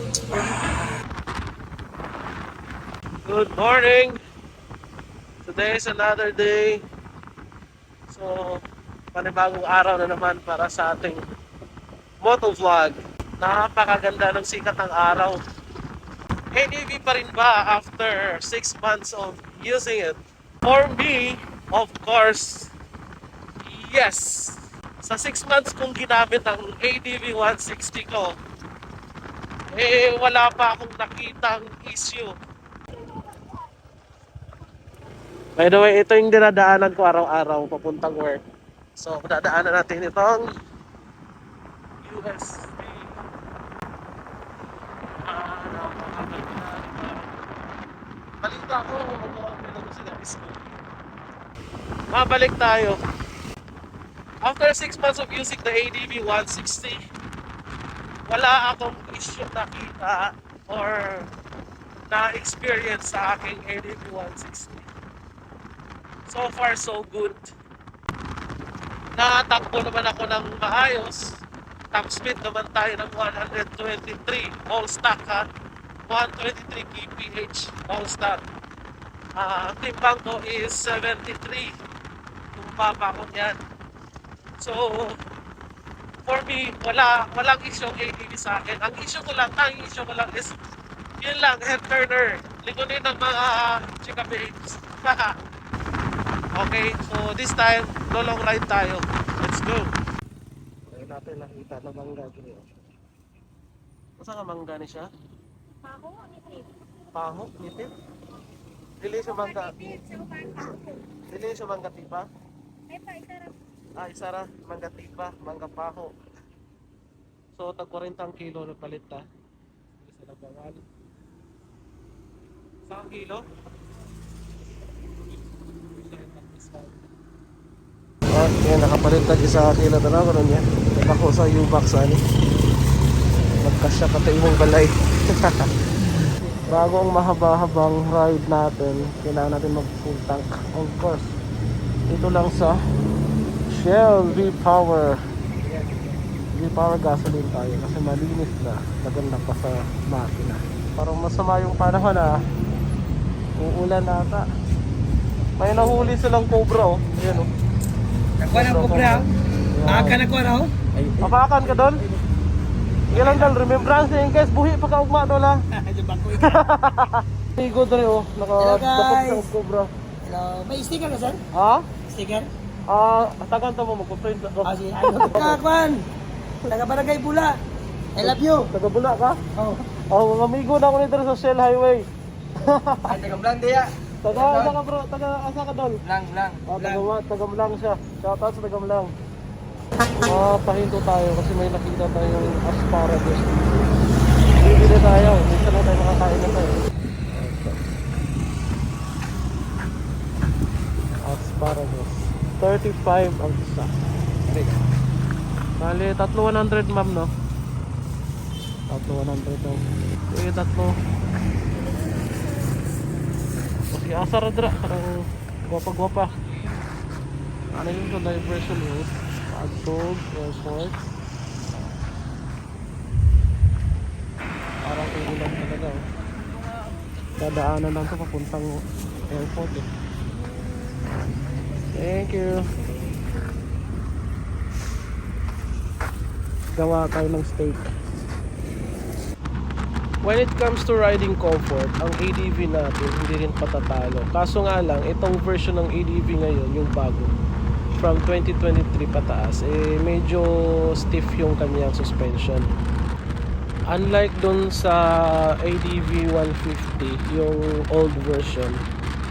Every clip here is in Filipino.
Good morning! Today is another day. So, panibagong araw na naman para sa ating motovlog. Napakaganda ng sikat ng araw. ADV pa rin ba after 6 months of using it? For me, of course, yes! Sa 6 months kong ginamit ang ADV 160 ko, eh wala pa akong nakitang issue. By the way, ito yung dinadaanan ko araw-araw papuntang work. So, dadaanan natin itong USB. Napakaganda. Balita ko, ako sila mismo. Mabalik tayo. After 6 months of using the ADV 160, wala akong issue nakita or na-experience sa aking ADV 160. So far, so good. Nakatakbo naman ako ng maayos. Top speed naman tayo ng 123. All stock ha. 123 kph. All stock. Ah, ang timbang ko is 73. Tumaba ko niyan. So, for me, wala, walang issue ang ADV sa akin. Ang issue ko lang, ang issue ko lang is, yun lang, head turner. Ligunin ng mga chika babes. okay, so this time, no long ride tayo. Let's go. Ayun natin nakita na mangga dito. Masa ka mangga ni siya? Ako, nitip. Paho, nitip. Dili siya mangga. Dili siya mangga tipa. Ay pa, isarap. Ah, isa ra, mangga tipa, mangga paho. So, tag 40 ang kilo na palit ta. Isa na bawal. Sa kilo? At yan, nakapalit tag isa kilo na lang ano niya. Nagako sa U-Box ani. Magkasya ka tayo mong balay. Bago ang mahaba-habang ride natin, kailangan natin mag full tank. Of course, ito lang sa Shell V-Power. V-Power gasoline tayo kasi malinis na. Maganda pa sa makina. Parang masama yung panahon ah. Uulan nata. May nahuli silang cobra oh. Ayan oh. Nakuha ng kubra. Aka nakuha na ho. Papakan ka doon? Sige lang dal, remembrance in case buhi pa ka ugma doon. Sa bangko Ligo doon oh, nakadapot guys. ng cobra. Hello. May sticker ka sir? Ha? Sticker? Ah, tagan to mo magpo-print ako. Ah, sige. Ano? Kakwan. Taga Barangay Bula. I love you. Taga-bula ka? Oh. Oh, mamigo na ako nito sa Shell Highway. Ay, taga Blang dia. Taga asa ka bro? Taga asa ka doon? Blang, Blang. Ah, taga taga Mlang siya. Shoutout sa taga Mlang. Ah, pahinto tayo kasi may nakita tayong asparagus. Bibili tayo. Minsan na tayo makakain na tayo. Asparagus. 35 ang isa. Bali, tatlo 100 ma'am, no? Tatlo 100 daw. Sige, tatlo. Okay, asar dra. Parang gwapa-gwapa. Ano yun sa diversion route? Agtog, airport. Parang uulan talaga. Oh. Dadaanan lang to papuntang airport eh. Thank you. Gawa tayo ng steak. When it comes to riding comfort, ang ADV natin hindi rin patatalo. Kaso nga lang, itong version ng ADV ngayon, yung bago, from 2023 pataas, eh medyo stiff yung kanyang suspension. Unlike dun sa ADV 150, yung old version,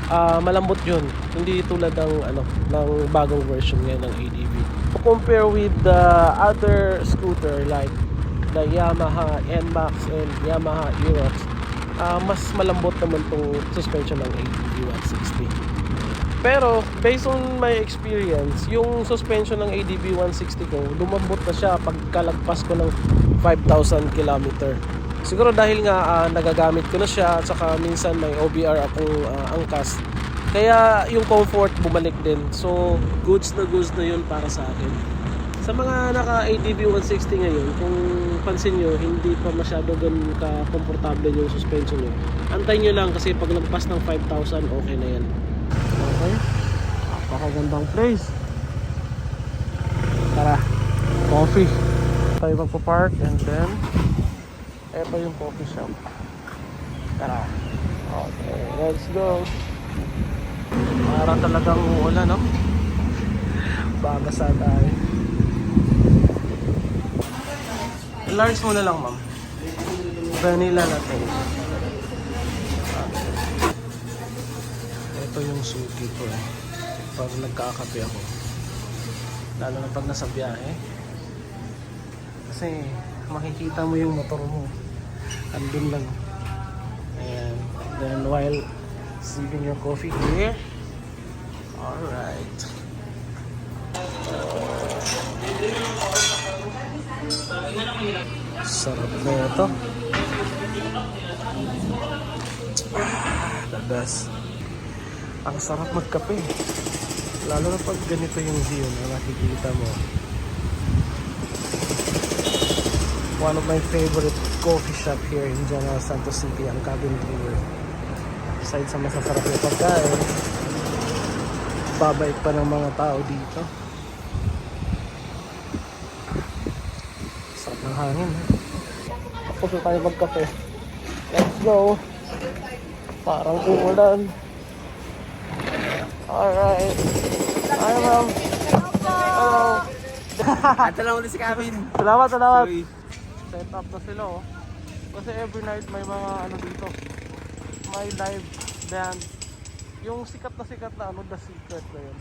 ah malambot yun. Hindi tulad ng ano ng bagong version ngayon ng ADV. Compare with the other scooter like the Yamaha NMAX and Yamaha Aerox, ah mas malambot naman tong suspension ng ADV 160. Pero based on my experience, yung suspension ng ADV 160 ko, lumambot na siya pagkalagpas ko ng 5,000 km. Siguro dahil nga ah, nagagamit ko na siya at saka minsan may OBR akong ah, angkas. Kaya yung comfort bumalik din. So goods na goods na yun para sa akin. Sa mga naka ADV 160 ngayon, kung pansin nyo, hindi pa masyado ganun ka-komportable yung suspension nyo. Antayin nyo lang kasi pag nagpas ng 5,000, okay na yan. Okay? Napakagandang place. Tara, coffee. Tayo magpa-park and then, eto yung coffee shop. Tara. Okay, let's go. Parang talagang uulan, no? Babasa tayo. Large muna lang, ma'am. Vanilla latte. Okay. Ito yung suki ko eh. Pag nagkakape ako. Lalo na pag nasa biyahe. Kasi makikita mo yung motor mo. Andun lang. And then while sipping your coffee here. Alright. Sarap na ito. Ah, the best. Ang sarap magkape. Lalo na pag ganito yung view na nakikita mo. One of my favorite coffee shop here in General Santos City, ang Cabin Brewer. Aside sa masasarap na pagkain, babait pa ng mga tao dito. Sarap ng hangin. Tapos na tayo magkape. Let's go! Parang umulan. Alright. Hi, ma'am. Hello. Ito lang ulit si Kevin. Salamat, salamat. Set up na sila, oh. Kasi every night may mga ano dito. May live band. Yung sikat na sikat na ano, The Secret na yun.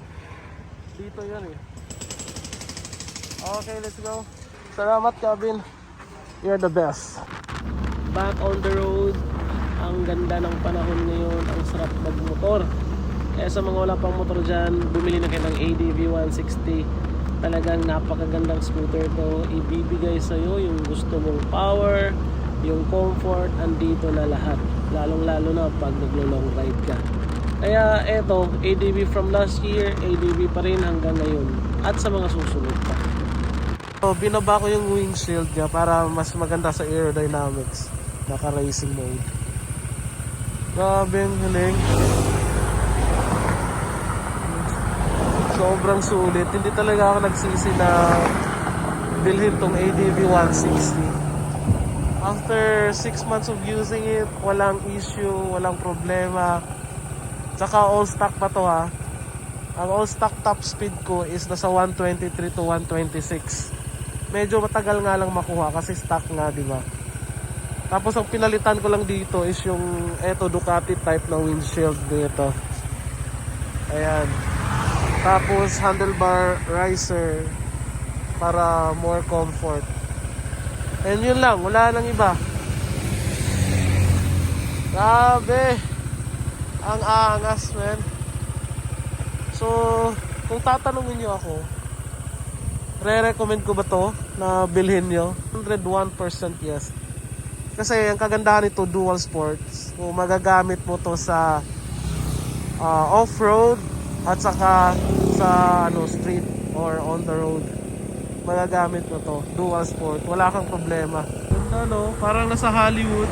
Dito yun eh. Okay, let's go. Salamat, Kevin. You're the best. Back on the road. Ang ganda ng panahon ngayon. Ang sarap magmotor. Kaya sa mga wala pang motor dyan, bumili na kayo ng ADV 160. Talagang napakagandang scooter to. Ibibigay sa'yo yung gusto mong power, yung comfort, andito na lahat. Lalong lalo na pag naglo-long ride ka. Kaya eto, ADV from last year, ADV pa rin hanggang ngayon. At sa mga susunod pa. So, binaba ko yung windshield niya para mas maganda sa aerodynamics. Naka-racing mode. Grabe ang galing. Sobrang sulit. Hindi talaga ako nagsisi na bilhin tong ADV 160. After 6 months of using it, walang issue, walang problema. Tsaka all stock pa to ha. Ang all stock top speed ko is nasa 123 to 126. Medyo matagal nga lang makuha kasi stock nga, di ba? Tapos ang pinalitan ko lang dito is yung eto Ducati type na windshield dito. Ayan. Tapos handlebar riser para more comfort. And yun lang, wala nang iba. Grabe. Ang angas, man. So, kung tatanungin nyo ako, re-recommend ko ba to na bilhin nyo? 101% yes. Kasi ang kagandahan nito dual sports. So, magagamit mo to sa ah, off-road at saka sa ano street or on the road. Magagamit mo to, dual sport. Wala kang problema. Ganda no, parang nasa Hollywood.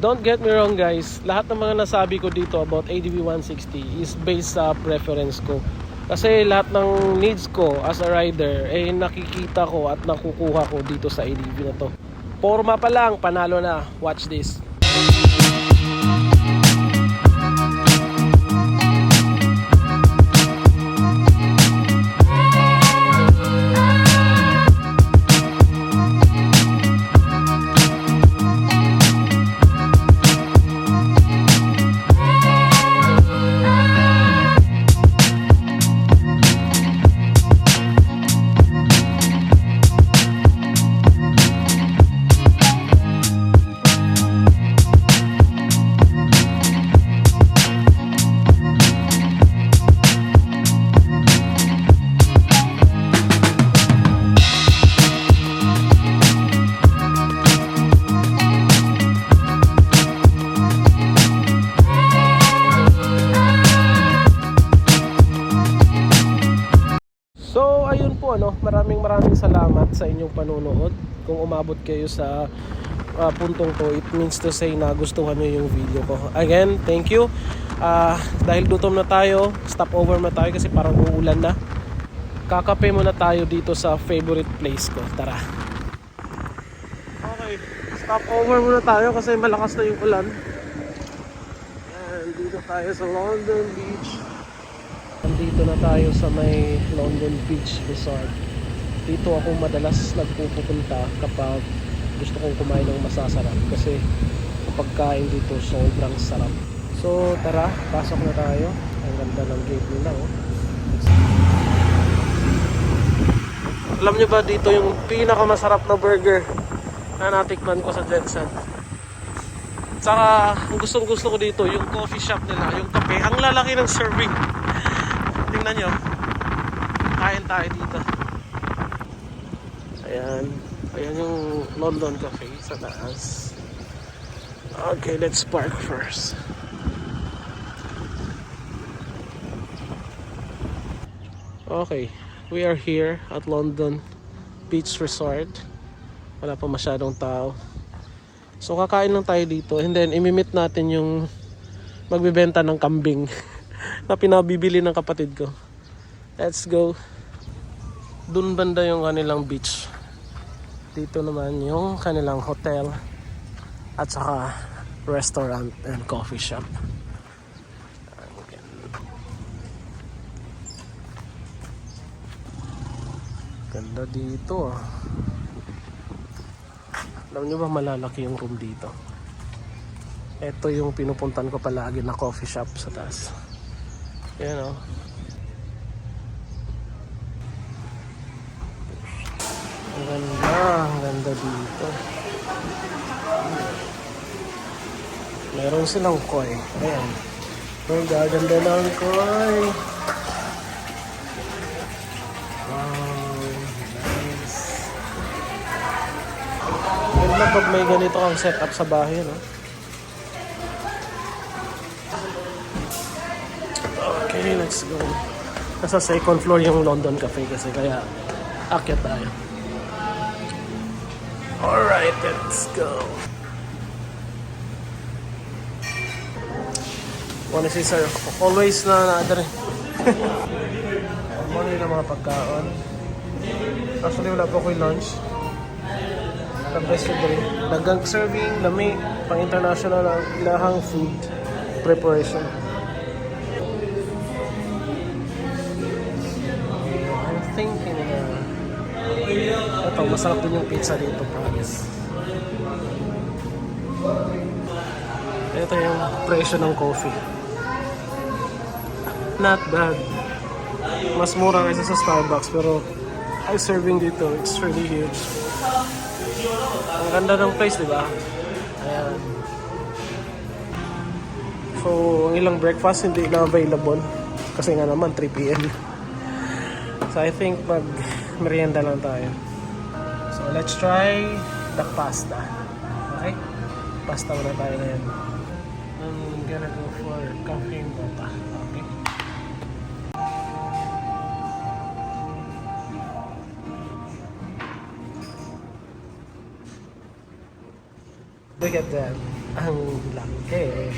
Don't get me wrong guys, lahat ng mga nasabi ko dito about ADV 160 is based sa preference ko. Kasi lahat ng needs ko as a rider, eh nakikita ko at nakukuha ko dito sa ADV na to. Forma pa lang, panalo na. Watch this. Sa inyong panonood. Kung umabot kayo sa ah, puntong to, it means to say na gustuhan nyo yung video ko. Again, thank you. Ah, dahil gutom na tayo, stop over na tayo kasi parang uulan na. Kakape muna tayo dito sa favorite place ko. Tara. Okay, stop over muna tayo kasi malakas na yung ulan. Ayan, dito tayo sa London Beach. Nandito na tayo sa may London Beach Resort. Dito ako madalas nagpupunta kapag gusto kong kumain ng masasarap kasi ang pagkain dito sobrang sarap. So tara, pasok na tayo. Ang ganda ng gate nila oh. Alam niyo ba dito yung pinakamasarap na burger na natikman ko sa Jensen. Tsaka, ang gustong gusto ko dito, yung coffee shop nila, yung kape, ang lalaki ng serving. Tingnan nyo. Kain tayo dito. Ayan. Ayan yung London Cafe sa taas. Okay, let's park first. Okay, we are here at London Beach Resort. Wala pa masyadong tao. So kakain lang tayo dito and then imimit natin yung magbebenta ng kambing na pinabibili ng kapatid ko. Let's go. Dun banda yung kanilang beach. Dito naman yung kanilang hotel at saka restaurant and coffee shop. Ganda dito ah. Alam nyo ba malalaki yung room dito? Ito yung pinupuntan ko palagi na coffee shop sa taas. Yan o. Ang ganda, ang ganda dito. Meron silang koi. Ayan. Ang gaganda ng koi. Wow, nice. Ganda pag may ganito kang setup sa bahay, no? Okay, let's go. Nasa second floor yung London Cafe kasi kaya akyat tayo. Alright, let's go. Wanna see sir, always na naadari. Ano yung mga pagkaon? Actually, wala pa ko yung lunch. Best of rin. Dagang serving, lami, pang international ang ilahang food preparation. I'm thinking na ito, masarap din yung pizza dito, promise. Ito yung presyo ng coffee. Not bad. Mas mura kaysa sa Starbucks pero ay serving dito, it's really huge. Ang ganda ng place, di ba? So, ang ilang breakfast hindi na available kasi nga naman 3 p.m. So, I think mag merienda lang tayo. So, let's try the pasta. Okay? Pasta muna tayo ngayon. I'm gonna go for coffee and mocha. Okay? Look at that. Ang laki.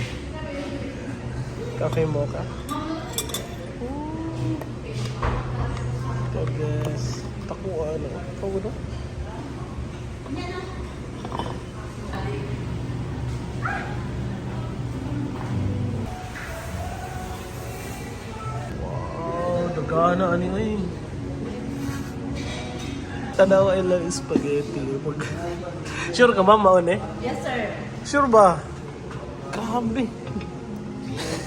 Coffee mocha. Tapos, takuan. Takuan na? Wow, dagana ani ay. Tanawa ay lang spaghetti. Pag... Sure ka ba, maon eh? Yes, sir. Sure ba? Grabe.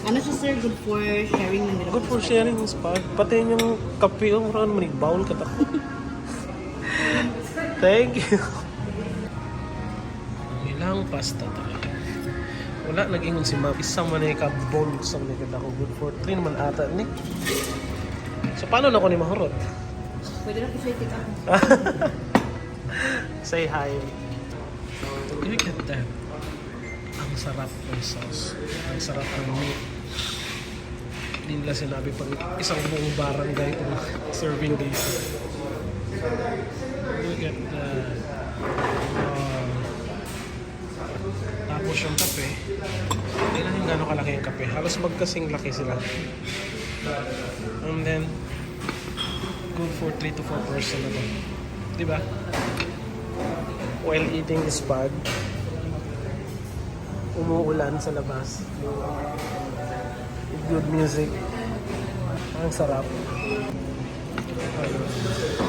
Ano siya, sir? Good for sharing ng Good for sharing yung spag. Pati yung kape, oh, marami manig bowl ka ta. Thank you. Ilang pasta tayo. Wala, nag-ingon si Ma'am. Isang man ka bowl sa mga ako. Good for three naman ata ni. So, paano na ko ni Mahurot? Pwede na take up. Say hi. Look at that. Ang sarap ng sauce. Ang sarap ng meat. Hindi nila sinabi pang isang buong barangay itong serving dito. Yung kape. Tingnan yung gano'ng kalaki yung kape. Halos magkasing laki sila. And then good for 3 to 4 person na to. Di ba while eating this pad umuulan sa labas. With good music. Ang sarap. hindi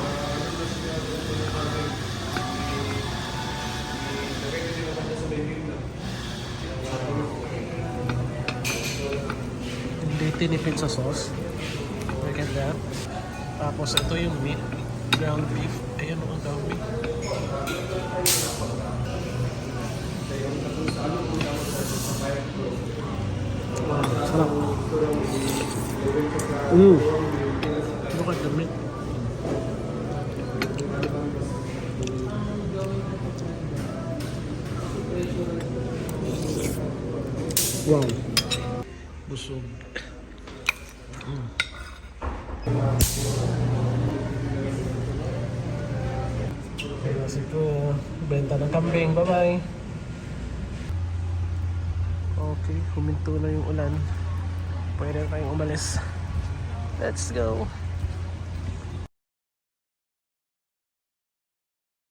tinipid sa sauce. Look at that. Tapos ito yung meat. Ground beef. Ayan ang wow sarap. Mm. look at the meat. Wow. Busog benta ng kambing. Bye-bye. Okay, huminto na yung ulan. Pwede na tayong umalis. Let's go.